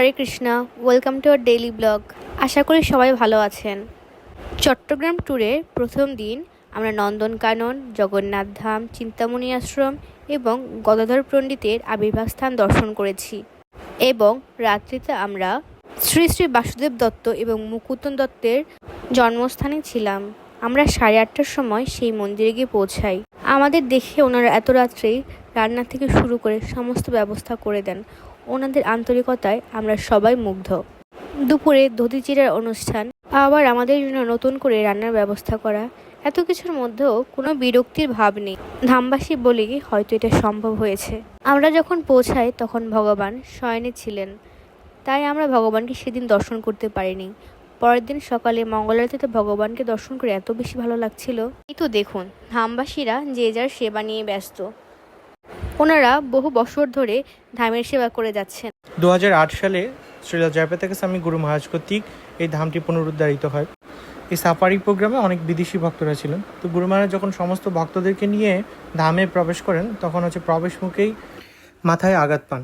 Hare Krishna welcome to our daily blog আশা করি সবাই ভালো আছেন। চট্টগ্রাম ট্যুরের প্রথম দিন আমরা নন্দনকানন, জগন্নাথ ধাম, চিন্তামণি আশ্রম এবং গদাধর পণ্ডিতের আবির্ভাব স্থান দর্শন করেছি। এবং রাত্রিতে আমরা শ্রী শ্রী বাসুদেব দত্ত এবং মুকুন্দন দত্তের জন্মস্থানে ছিলাম। আমরা সাড়ে আটটার সময় সেই মন্দিরে গিয়ে পৌঁছাই। আমাদের দেখে ওনারা এত রাত্রেই রান্না থেকে শুরু করে সমস্ত ব্যবস্থা করে দেন। ওনাদের আন্তরিকতায় আমরা সবাই মুগ্ধ। দুপুরে ধুতি চিরার অনুষ্ঠান, আবার আমাদের জন্য নতুন করে রান্নার ব্যবস্থা করা, এত কিছুর মধ্যেও কোনো বিরক্তির ভাব নেই। ধামবাসী বলি হয়তো এটা সম্ভব হয়েছে। আমরা যখন পৌঁছাই তখন ভগবান শয়নে ছিলেন। তাই আমরা ভগবানকে সেদিন দর্শন করতে পারিনি। পরের দিন সকালে মঙ্গলারতিতে ভগবানকে দর্শন করে এত বেশি ভালো লাগছিল। এই তো দেখুন ধামবাসীরা যে যার সেবা নিয়ে ব্যস্ত। ওনারা বহু বছর ধরে ধামের সেবা করে যাচ্ছেন। দু হাজার আট সালে শ্রীলা জয়প্রতাকা স্বামী গুরু মহারাজ কর্তৃক এই ধামটি পুনরুদ্ধারিত হয়। এই সাফারি প্রোগ্রামে অনেক বিদেশি ভক্তরা ছিলেন। তো গুরু মহারাজ যখন সমস্ত ভক্তদেরকে নিয়ে ধামে প্রবেশ করেন, তখন হচ্ছে প্রবেশ মুখেই মাথায় আঘাত পান।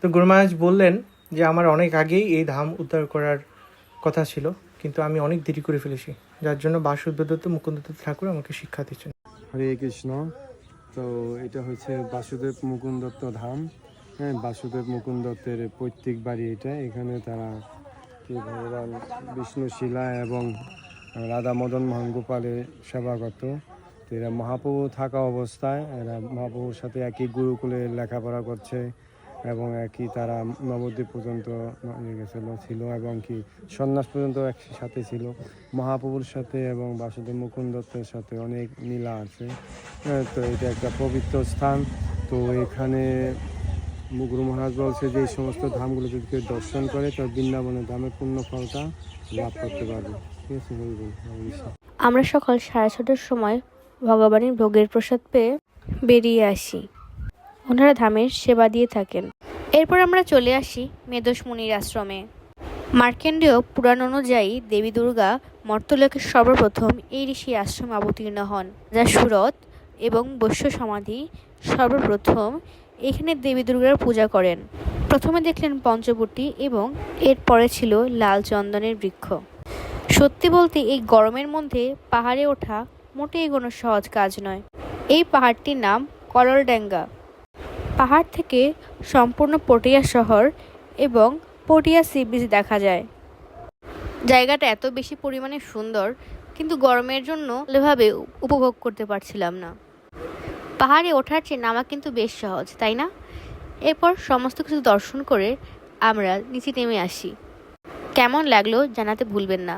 তো গুরু মহারাজ বললেন যে, আমার অনেক আগেই এই ধাম উদ্ধার করার কথা ছিল, কিন্তু আমি অনেক দেরি করে ফেলেছি। যার জন্য বাসুদেব দত্ত মুকুন্দ ঠাকুর আমাকে শিক্ষা দিচ্ছেন। হরে কৃষ্ণ। তো এটা হচ্ছে বাসুদেব মুকুন্দ দত্ত ধাম। হ্যাঁ বাসুদেব মুকুন্দ দত্তের পৈতৃক বাড়ি এটা। এখানে তারা ভগবান বিষ্ণু শিলা এবং রাধা মদন মোহন গোপালের সেবা করত। এরা মহাপ্রভু থাকা অবস্থায়, এরা মহাপ্রভুর সাথে একই গুরুকুলে লেখাপড়া করছে। এবং একই তারা নবদ্বীপ পর্যন্ত গেছিল, ছিল এবং কি সন্ন্যাস পর্যন্ত একসাথে ছিল। মহাপ্রভুর সাথে এবং বাসুদেব মুকুন্দ দত্তের সাথে অনেক মিলা আছে। তো এটা একটা পবিত্র স্থান। তো এখানে মুগুরু মহারাজ বলছে যে, এই সমস্ত ধামগুলো যদি কেউ দর্শন করে, তো বৃন্দাবনের ধামের পূর্ণ ফলটা লাভ করতে পারবে। ঠিক আছে আমরা সকাল সাড়ে ছটার সময় ভগবানের ভোগের প্রসাদ পেয়ে বেরিয়ে আসি। ওনারা ধামের সেবা দিয়ে থাকেন। এরপর আমরা চলে আসি মেদসমুনির আশ্রমে। মার্কেন্ডেয় পুরাণ অনুযায়ী দেবী দুর্গা মর্তলোকের সর্বপ্রথম এই ঋষি আশ্রমে অবতীর্ণ হন। যা সুরত এবং বৈশ্য সমাধি সর্বপ্রথম এখানে দেবী দুর্গার পূজা করেন। প্রথমে দেখলেন পঞ্চবটি এবং এরপরে ছিল লাল চন্দনের বৃক্ষ। সত্যি বলতে এই গরমের মধ্যে পাহাড়ে ওঠা মোটেই কোনো সহজ কাজ নয়। এই পাহাড়টির নাম কলরড্যাঙ্গা পাহাড় থেকে সম্পূর্ণ পটিয়া শহর এবং পটিয়া সি বিচ দেখা যায়। জায়গাটা এত বেশি পরিমাণে সুন্দর, কিন্তু গরমের জন্য ভাবে উপভোগ করতে পারছিলাম না। পাহাড়ে ওঠার চেয়ে নামা কিন্তু বেশ সহজ, তাই না? এরপর সমস্ত কিছু দর্শন করে আমরা নিচে নেমে আসি। কেমন লাগল জানাতে ভুলবেন না।